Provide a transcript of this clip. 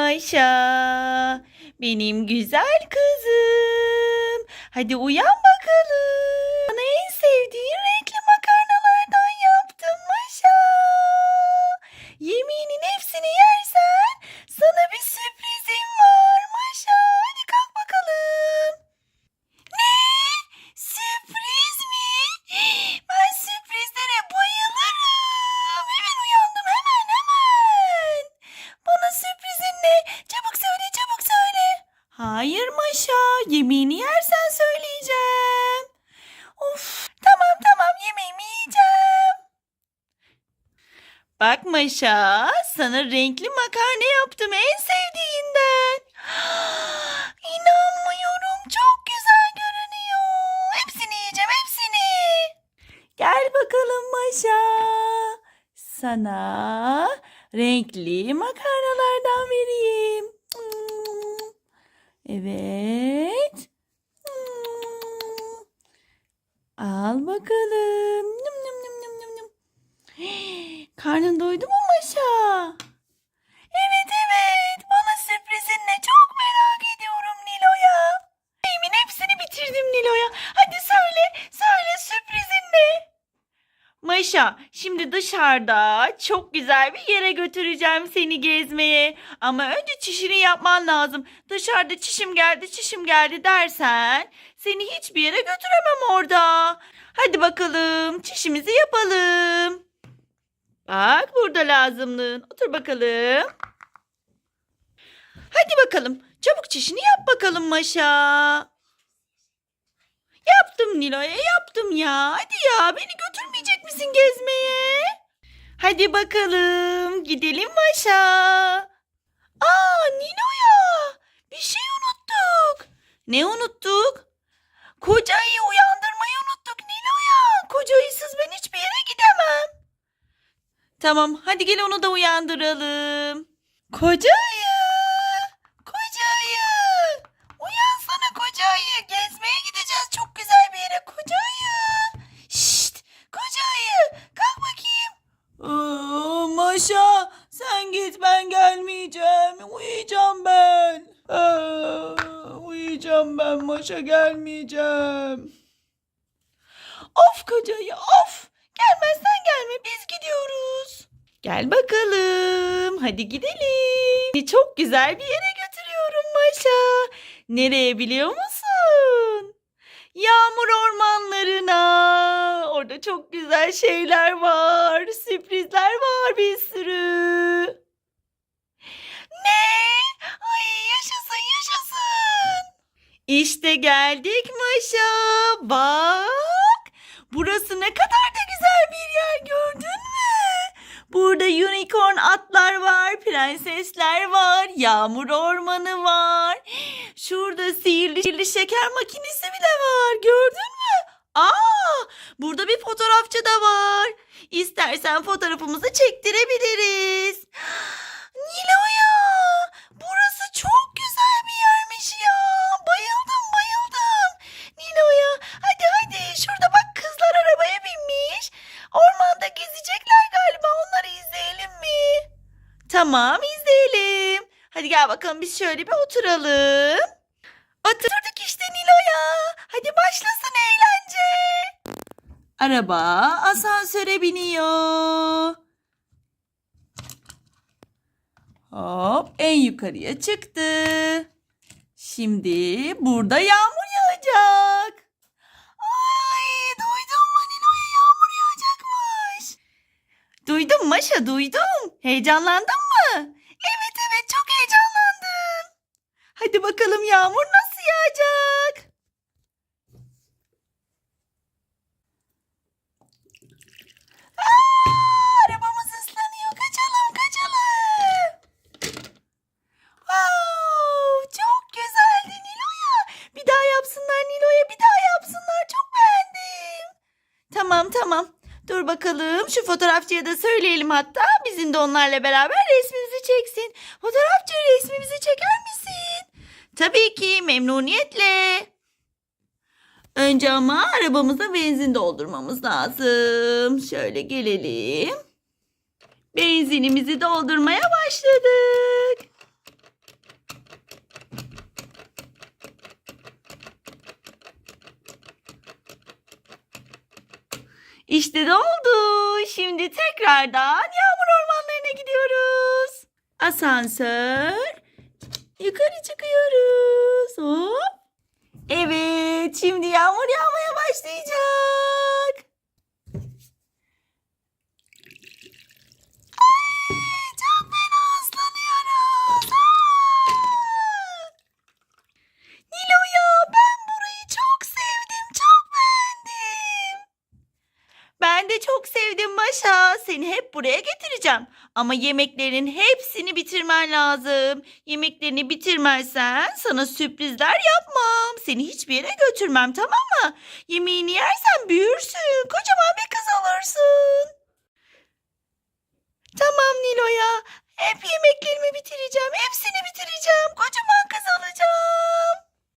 Ayşe, benim güzel kızım. Hadi uyan bakalım. Bana en sevdiğin Bak Maşa sana renkli makarna yaptım en sevdiğinden. İnanmıyorum çok güzel görünüyor. Hepsini yiyeceğim hepsini. Gel bakalım Maşa. Sana renkli makarnalardan vereyim. Evet. Al bakalım. Nım nım nım nım nım. Karnın doydu mu Maşa? Evet evet. Bana sürprizin ne? Çok merak ediyorum Nilo'ya. Yemin hepsini bitirdim Nilo'ya. Hadi söyle. Söyle sürprizin ne? Maşa, şimdi dışarıda çok güzel bir yere götüreceğim seni gezmeye. Ama önce çişini yapman lazım. Dışarıda çişim geldi, çişim geldi dersen seni hiçbir yere götüremem orada. Hadi bakalım, çişimizi yapalım. Bak burada lazımlığın. Otur bakalım. Hadi bakalım. Çabuk çişini yap bakalım Maşa. Yaptım Nilo'ya yaptım ya. Hadi ya beni götürmeyecek misin gezmeye? Hadi bakalım gidelim Maşa. Aa Nilo'ya bir şey unuttuk. Ne unuttuk? Kocayı uyandırmayı unuttuk Nilo'ya. Kocayısız ben hiçbir yere gidemem. Tamam hadi gel onu da uyandıralım. Kocayı. Kocayı. Uyansana kocayı. Gezmeye gideceğiz çok güzel bir yere kocayı. Şşt kocayı. Kalk bakayım. Aa, Maşa sen git ben gelmeyeceğim. Uyuyacağım ben. Aa, uyuyacağım ben Maşa gelmeyeceğim. Of kocayı of. Gelmezsen gelme biz gidiyoruz. Gel bakalım. Hadi gidelim. Çok güzel bir yere götürüyorum Maşa. Nereye biliyor musun? Yağmur ormanlarına. Orada çok güzel şeyler var. Sürprizler var bir sürü. Ne? Ay yaşasın yaşasın. İşte geldik Maşa. Bak. Burası ne kadar da güzel bir yer gördün mü? Burada unicorn atlar var, prensesler var, yağmur ormanı var. Şurada sihirli, sihirli şeker makinesi bile var. Gördün mü? Aa, burada bir fotoğrafçı da var. İstersen fotoğrafımızı çektirebiliriz. Tamam, izleyelim. Hadi gel bakalım biz şöyle bir oturalım. Oturduk işte Nilo'ya. Hadi başlasın eğlence. Araba asansöre biniyor. Hop en yukarıya çıktı. Şimdi burada yağmur yağacak. Ay duydun mu Nilo'ya yağmur yağacakmış. Duydum Maşa duydum. Heyecanlandın mı? Hadi bakalım yağmur nasıl yağacak? Arabamız ıslanıyor. Kaçalım kaçalım. Wow, çok güzeldi Nilo'ya. Bir daha yapsınlar Nilo'ya bir daha yapsınlar. Çok beğendim. Tamam tamam. Dur bakalım şu fotoğrafçıya da söyleyelim hatta bizim de onlarla beraber Tabii ki memnuniyetle. Önce ama arabamıza benzin doldurmamız lazım. Şöyle gelelim. Benzinimizi doldurmaya başladık. İşte de oldu. Şimdi tekrardan yağmur ormanlarına gidiyoruz. Asansör Yukarı çıkıyoruz. Hop. Evet, şimdi yağmur yağmaya başlayacak. Ay, çok fena ıslanıyoruz. Aa! Nilo'ya ben burayı çok sevdim, çok beğendim. Ben de çok sevdim Maşa. Seni hep buraya getireceğim. Ama yemeklerin hepsini bitirmen lazım. Yemeklerini bitirmezsen sana sürprizler yapmam. Seni hiçbir yere götürmem tamam mı? Yemeğini yersen büyürsün.